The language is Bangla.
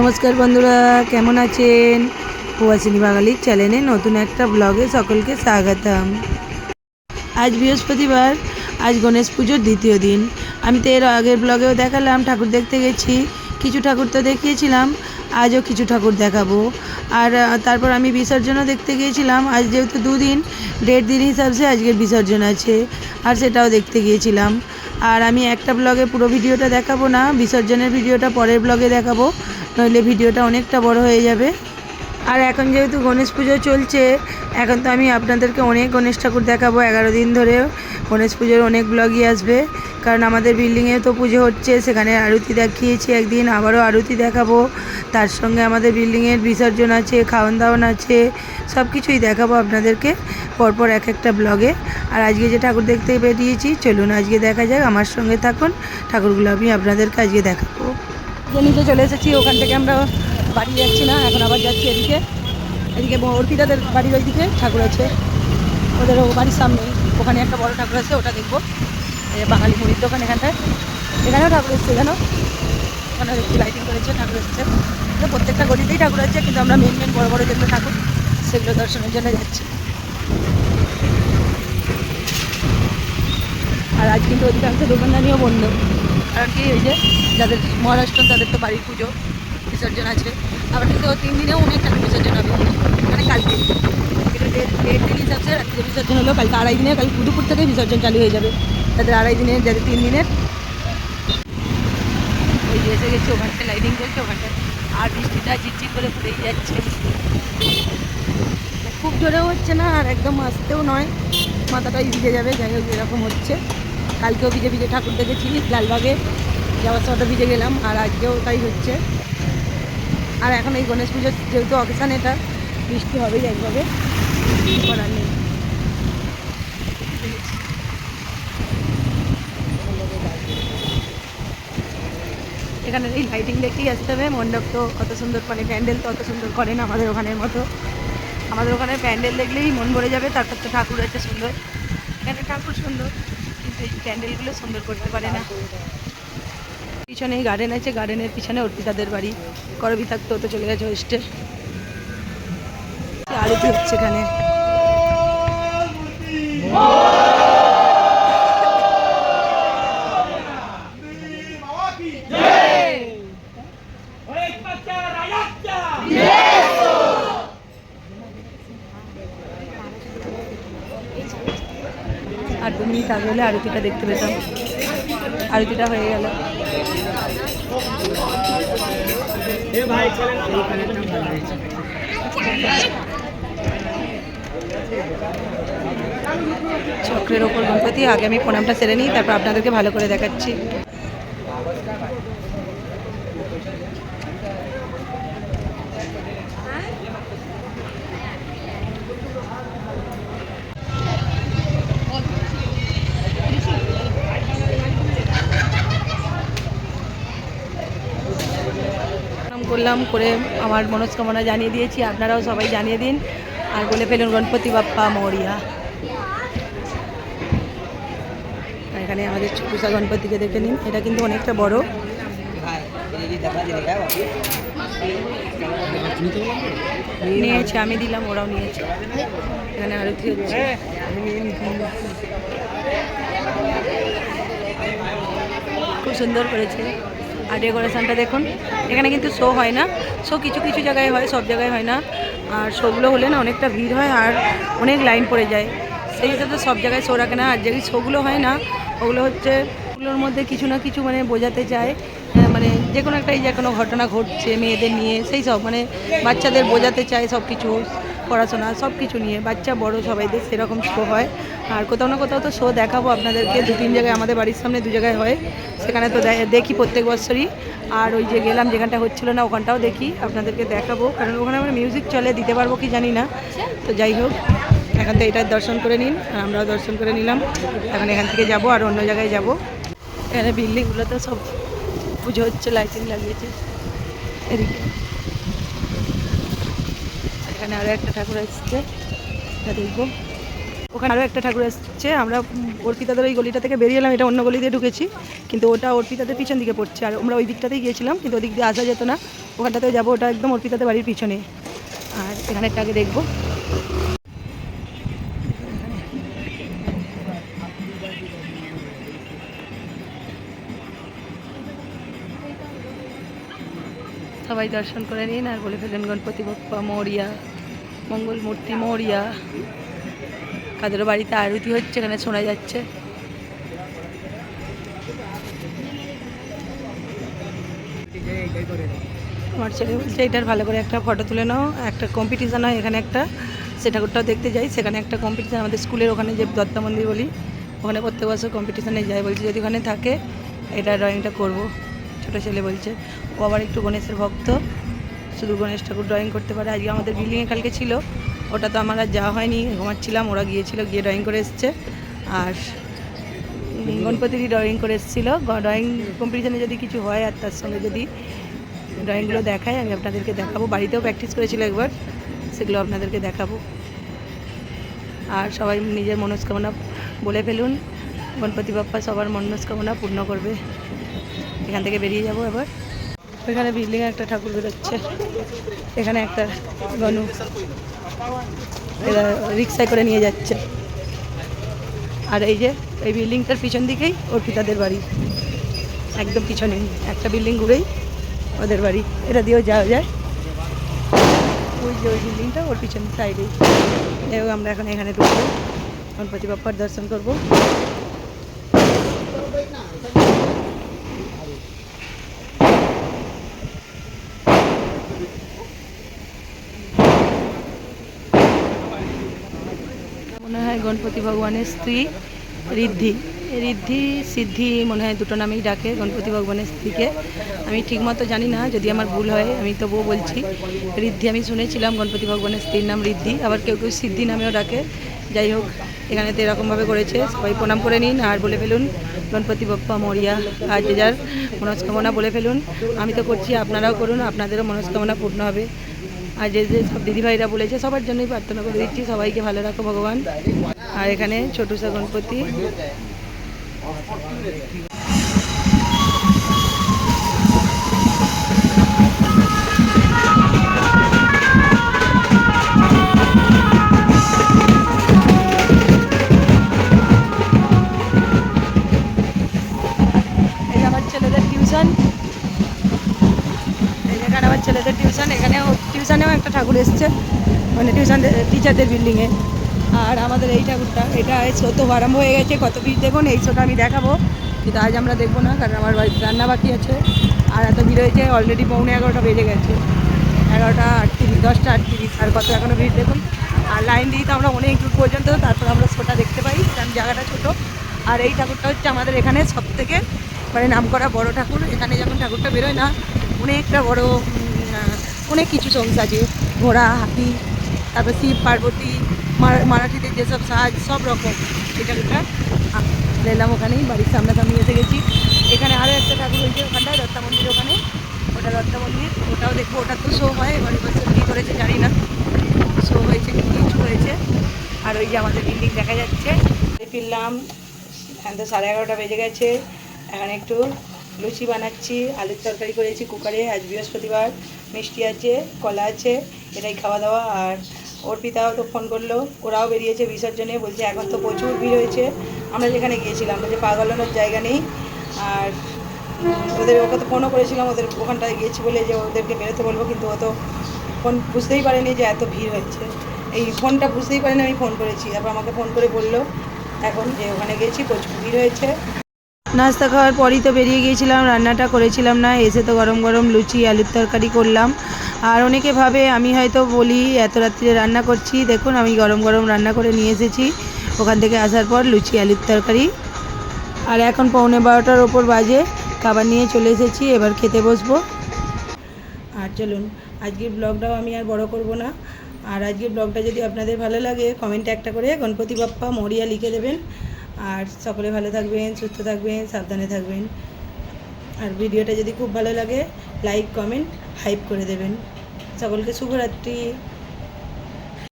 নমস্কার বন্ধুরা, কেমন আছেন? প্রবাসিনী বাঙালির চ্যানেলে নতুন একটা ব্লগে সকলকে স্বাগতম। আজ বৃহস্পতিবার, আজ গণেশ পুজোর দ্বিতীয় দিন। আমি তো এর আগের ব্লগেও দেখালাম, ঠাকুর দেখতে গেছি। কিছু ঠাকুর তো দেখিয়েছিলাম, আজও কিছু ঠাকুর দেখাবো। আর তারপর আমি বিসর্জনও দেখতে গিয়েছিলাম। আজ যেহেতু দুদিন, দেড় দিন হিসাবে আজকের বিসর্জন আছে, আর সেটাও দেখতে গিয়েছিলাম। আর আমি একটা ব্লগে পুরো ভিডিওটা দেখাবো না, বিসর্জনের ভিডিওটা পরের ব্লগে দেখাবো। নইলে ভিডিওটা অনেকটা বড় হয়ে যাবে। আর এখন যেহেতু গণেশ পুজো চলছে, এখন তো আমি আপনাদেরকে অনেক গণেশ ঠাকুর দেখাবো। এগারো দিন ধরে গণেশ পুজোর অনেক ব্লগই আসবে। কারণ আমাদের বিল্ডিংয়ে তো পুজো হচ্ছে, সেখানে আরতি দেখিয়েছি একদিন, আবারও আরতি দেখাবো। তার সঙ্গে আমাদের বিল্ডিংয়ের বিসর্জন আছে খাওয়ান দাওয়ান আছে সব কিছুই দেখাবো আপনাদেরকে পরপর এক একটা ব্লগে আর আজকে যে ঠাকুর দেখতে বেরিয়েছি, চলুন আজকে দেখা যাক, আমার সঙ্গে থাকুন। ঠাকুরগুলো আমি আপনাদেরকে আজকে দেখাবো। নিচে চলে এসেছি, ওখান থেকে আমরা বাড়ি যাচ্ছি না, এখন আবার যাচ্ছি এদিকে। এদিকে অর্পিতাদের বাড়ির ওইদিকে ঠাকুর আছে। ওদের বাড়ির সামনে, ওখানে একটা বড় ঠাকুর আছে, ওটা দেখব। বাঙালি মুড়ির দোকান এখানটায়। এখানেও ঠাকুর এসছে এখানেও ওখানে দেখছি লাইটিং করেছে, ঠাকুর এসছে। প্রত্যেকটা গলিতেই ঠাকুর আছে, কিন্তু আমরা মেন মেন বড় বড় যেগুলো ঠাকুর, সেগুলো দর্শনের জন্য যাচ্ছি। আর আজ কিন্তু অধিকাংশ দোকানদানিও বন্ধ। কারণ কি ওই যে যাদের মহারাষ্ট্র, তাদের তো বাড়ির পুজো, বিসর্জন আছে। আবার কিন্তু তিন দিনেও অনেক ঠাকুর বিসর্জন হবে। মানে কালকে। ডেট বিসর্জন হলো কালকে আড়াই দিনে কাল দুপুর থেকে বিসর্জন চালু হয়ে যাবে। তাদের আড়াই দিনের, যাদের তিন দিনের। ওই এসে গেছে, ওখানটা লাইটিং চলছে ওখানটা। আর বৃষ্টিটা ঝিরঝির করে পড়েই যাচ্ছে। খুব জোরেও হচ্ছে না, আর একদম আসতেও নয়। মাথাটাই ভিজে যাবে, যাই হোক, এরকম হচ্ছে। কালকেও ভিজে ভিজে ঠাকুর দেখেছি, লালবাগে। যাওয়ার সময়টা ভিজে গেলাম, আর আজকেও তাই হচ্ছে। আর এখন এই গণেশ পুজোর যেহেতু অকেশান এটা, বৃষ্টি হবেই একভাবে। করার নেই। এখানে এই লাইটিং দেখেই আসতে হবে, মণ্ডপ তো কত সুন্দর করে, প্যান্ডেল তো অত সুন্দর করে না আমাদের ওখানের মতো। আমাদের ওখানে প্যান্ডেল দেখলেই মন ভরে যাবে, তারপর তো ঠাকুর আছে সুন্দর। এখানে ঠাকুর সুন্দর, কিন্তু এই প্যান্ডেলগুলো সুন্দর করতে পারে না। পিছনে গার্ডেন আছে গার্ডেনের পিছনে অর্পিতাদের বাড়ি। করবি থাকতো তো চলে গেছে ওয়েস্টে আরতি হচ্ছে এখানে? আর দু মিনিট আগে হলে আরতিটা দেখতে পেতাম। আরতিটা হয়ে গেল। চক্রের ওপর গণপতি আগে আমি প্রণামটা সেরে নিই তারপর আপনাদেরকে ভালো করে দেখাচ্ছি। করলাম, করে আমার মনস্কামনা জানিয়ে দিয়েছি। আপনারাও সবাই জানিয়ে দিন। আর বলে ফেলুন, গণপতি বাপ্পা মৌরিয়া। এখানে আমাদের চুপুসা গণপতিকে দেখে নিন। এটা কিন্তু অনেকটা বড়। নিয়েছে, আমি দিলাম, ওরাও নিয়েছে। এখানে আরতি হচ্ছে। খুব সুন্দর করেছে। আর ডেকোরেশনটা দেখুন এখানে কিন্তু শো হয় না। শো কিছু কিছু জায়গায় হয় সব জায়গায় হয় না। আর শোগুলো হলে না অনেকটা ভিড় হয় আর অনেক লাইন পড়ে যায়। সেই হিসাবে সব জায়গায় শো রাখে না। আর যে শোগুলো হয় না ওগুলো হচ্ছে ওগুলোর মধ্যে কিছু না কিছু মানে বোঝাতে চায়। আহ, মানে যে কোনো একটা এই যে কোনো ঘটনা ঘটছে মেয়েদের নিয়ে সেই সব মানে বাচ্চাদের বোঝাতে চায় সব কিছু পড়াশোনা, সব কিছু নিয়ে, বাচ্চা, বড় সবাইদের সেরকম শো হয়। আর কোথাও না কোথাও তো শো দেখাবো আপনাদেরকে, দু তিন জায়গায় আমাদের বাড়ির সামনে দু জায়গায় হয়। সেখানে তো দেখি প্রত্যেক বছরই। আর ওই যে গেলাম যেখানটা হচ্ছিল না, ওখানটাও দেখি, আপনাদেরকে দেখাবো। কারণ ওখানে আমার মিউজিক চলে, দিতে পারব কি জানি না। তো যাই হোক, এখান থেকে এটার দর্শন করে নিন, আর আমরাও দর্শন করে নিলাম। এখন এখান থেকে যাব, আর অন্য জায়গায় যাব। এখানে বিল্ডিংগুলোতে সব পুজো হচ্ছে লাইটিং লাগিয়েছে। এদিকে। এখানে আরও একটা ঠাকুর এটা দেখব। ওখানে আরও একটা ঠাকুর এসছে আমরা অর্পিতাদের ওই গলিটা থেকে বেরিয়ে এলাম। এটা অন্য গলি দিয়ে ঢুকেছি। কিন্তু ওটা অর্পিতাদের পিছন দিকে পড়ছে। আর আমরা ওই দিকটাতেই গিয়েছিলাম, কিন্তু ওদিক দিয়ে আসা যেত না। ওখানটাতেও যাব। ওটা একদম অর্পিতাদের বাড়ির পিছনে। আর এখানে একটা আগে দেখব। সবাই দর্শন করে নিন আর বলে ফেলেন গণপতি বাপ্পা মরিয়া। মঙ্গল মূর্তি, মরিয়া। কাদেরও বাড়িতে আরতি হচ্ছে, এখানে শোনা যাচ্ছে। আমার ছেলে বলছে, এটার ভালো করে একটা ফটো তুলে নাও। একটা কম্পিটিশান হয় এখানে একটা। সে ঠাকুরটাও দেখতে যাই। সেখানে একটা কম্পিটিশান আমাদের স্কুলের ওখানে যে দত্তা মন্দির বলি, ওখানে প্রত্যেক বছর কম্পিটিশানে যাই। বলছে, যদি ওখানে থাকে, এটা ড্রয়িংটা করব। ছোটো ছেলে বলছে। ও আবার একটু গণেশের ভক্ত। শুধু গণেশ ঠাকুর ড্রয়িং করতে পারে। আজকে আমাদের বিল্ডিংয়ে কালকে ছিল। ওটা তো আমার আর যাওয়া হয়নি ঘুমাচ্ছিলাম ওরা গিয়েছিল, গিয়ে ড্রয়িং করে এসছে। আর গণপতিরই ড্রয়িং করে এসেছিল। ড্রয়িং কম্পিটিশানে যদি কিছু হয়, আর তার সঙ্গে যদি ড্রয়িংগুলো দেখায়, আমি আপনাদেরকে দেখাবো। বাড়িতেও প্র্যাকটিস করেছিল একবার, সেগুলো আপনাদেরকে দেখাবো। আর সবাই নিজের মনস্কামনা বলে ফেলুন। গণপতি বাপ্পা সবার মনস্কামনা পূর্ণ করবে। এখান থেকে বেরিয়ে যাব এবার। ওইখানে বিল্ডিংয়ে একটা ঠাকুর বেরোচ্ছে। এখানে একটা গনু এরা রিক্সায় করে নিয়ে যাচ্ছে। আর এই যে, এই বিল্ডিংটার পিছন দিকেই অর্পিতাদের বাড়ি। একদম পিছনে, একটা বিল্ডিং ঘুরেই ওদের বাড়ি। এটা দিয়েও যাওয়া যায়। ওই যে ওই বিল্ডিংটা ওর পিছন সাইডেই যাই আমরা এখন এখানে ঢুকবো। গণপতি বাপ্পার দর্শন করব। মনে হয় গণপতি ভগবানের স্ত্রী ঋদ্ধি। ঋদ্ধি, সিদ্ধি মনে হয় দুটো নামেই ডাকে গণপতি ভগবানের স্ত্রীকে। আমি ঠিকমতো জানি না, যদি আমার ভুল হয় আমি তবুও বলছি, ঋদ্ধি আমি শুনেছিলাম গণপতি ভগবানের স্ত্রীর নাম ঋদ্ধি, আবার কেউ কেউ সিদ্ধি নামেও ডাকে। যাই হোক এখানে তো এরকমভাবে করেছে। সবাই প্রণাম করে নিন আর বলে ফেলুন, গণপতি বাপ্পা, মরিয়া আর যে যার মনস্কামনা বলে ফেলুন। আমি তো করছি, আপনারাও করুন, আপনাদেরও মনস্কামনা পূর্ণ হবে। আর যে যে সব দিদিভাইরা বলেছে, সবার জন্যই প্রার্থনা করে দিচ্ছি, সবাইকে ভালো রাখো ভগবান। আর এখানে ছোটুসা গণপতি। টিউশন এখানে আমার ছেলেদের টিউশন এখানেও টিউশনেও একটা ঠাকুর এসছে মানে টিউশন টিচারদের বিল্ডিংয়ে আর আমাদের এই ঠাকুরটা, এটা তো আরম্ভ হয়ে গেছে, কত ভিড় দেখুন, এই শোটা আমি দেখাবো, কিন্তু আজ আমরা দেখব না, কারণ আমার বাড়িতে রান্না বাকি আছে। আর এত ভিড় হয়েছে অলরেডি পৌনে এগারোটা বেজে গেছে। এগারোটা আটত্রিশ, দশটা আটত্রিশ আর কত এখনও ভিড়, দেখুন। আর লাইন দিই তো আমরা অনেক দূর পর্যন্ত, তারপর আমরা শোটা দেখতে পাই, কারণ জায়গাটা ছোটো। আর এই ঠাকুরটা হচ্ছে আমাদের এখানে সব থেকে মানে নাম করা বড় ঠাকুর। এখানে যখন ঠাকুরটা বেরোয় না, অনেকটা বড় অনেক কিছু সংস আছে ঘোড়া, হাতি, তারপর শিব, পার্বতী, মারা- মারাঠিদের যেসব সাজ, সব রকম। এই ঠাকুরটা এলাম ওখানেই, বাড়ির সামনাসামনি এসে গেছি। এখানে আরও একটা ঠাকুর হয়েছে ওখানটায় দত্তা মন্দির ওখানে। ওটা দত্তা মন্দির, ওটাও দেখব, ওটা তো শো হয়, এবার এবছর কী করেছে জানি না। শো হয়েছে কিছু হয়েছে। আর ওই যে আমাদের বিল্ডিং দেখা যাচ্ছে। ফিরলাম, এখন তো সাড়ে এগারোটা বেজে গেছে। এখন একটু লুচি বানাচ্ছি, আলুর তরকারি করেছি কুকারে, আজ বৃহস্পতিবার। মিষ্টি আছে, কলা আছে, এটাই খাওয়া দাওয়া। আর অর্পিতাও তো ফোন করল, ওরাও বেরিয়েছে বিসর্জনে, বলছে এখন তো প্রচুর ভিড় হয়েছে। আমরা যেখানে গিয়েছিলাম, বলছে পাগলানোর জায়গা নেই। আর ওদের ওকে তো ফোনও করেছিলাম, ওদের ওখানটায় গিয়েছি বলে যে ওদেরকে বেরোতে বলব, কিন্তু ও তো ফোন বুঝতেই পারেনি যে এত ভিড় হয়েছে। এই ফোনটা বুঝতেই পারেনি, আমি ফোন করেছি। তারপর আমাকে ফোন করে বলল, এখন যে ওখানে গেছি প্রচুর ভিড় হয়েছে। নাস্তা খাওয়ার পরই তো বেরিয়ে গিয়েছিলাম, রান্নাটা করেছিলাম না, এসে তো গরম গরম লুচি, আলুর তরকারি করলাম। আর অনেকে ভাবে আমি হয়তো বলি, এত রাত্রে রান্না করছি, দেখুন আমি গরম গরম রান্না করে নিয়ে এসেছি। ওখান থেকে আসার পর লুচি, আলুর তরকারি। আর এখন পৌনে বারোটার ওপর বাজে, খাবার নিয়ে চলে এসেছি, এবার খেতে বসবো। আর চলুন, আজকের ব্লগটাও আমি আর বড় করব না। আর আজকের ব্লগটা যদি আপনাদের ভালো লাগে, কমেন্টে একটা করে গণপতি বাপ্পা মরিয়া লিখে দেবেন। আর সকলে ভালো থাকবেন, সুস্থ থাকবেন, সাবধানে থাকবেন। আর ভিডিওটা যদি খুব ভালো লাগে লাইক কমেন্ট হাইপ করে দেবেন। সকলকে শুভরাত্রি।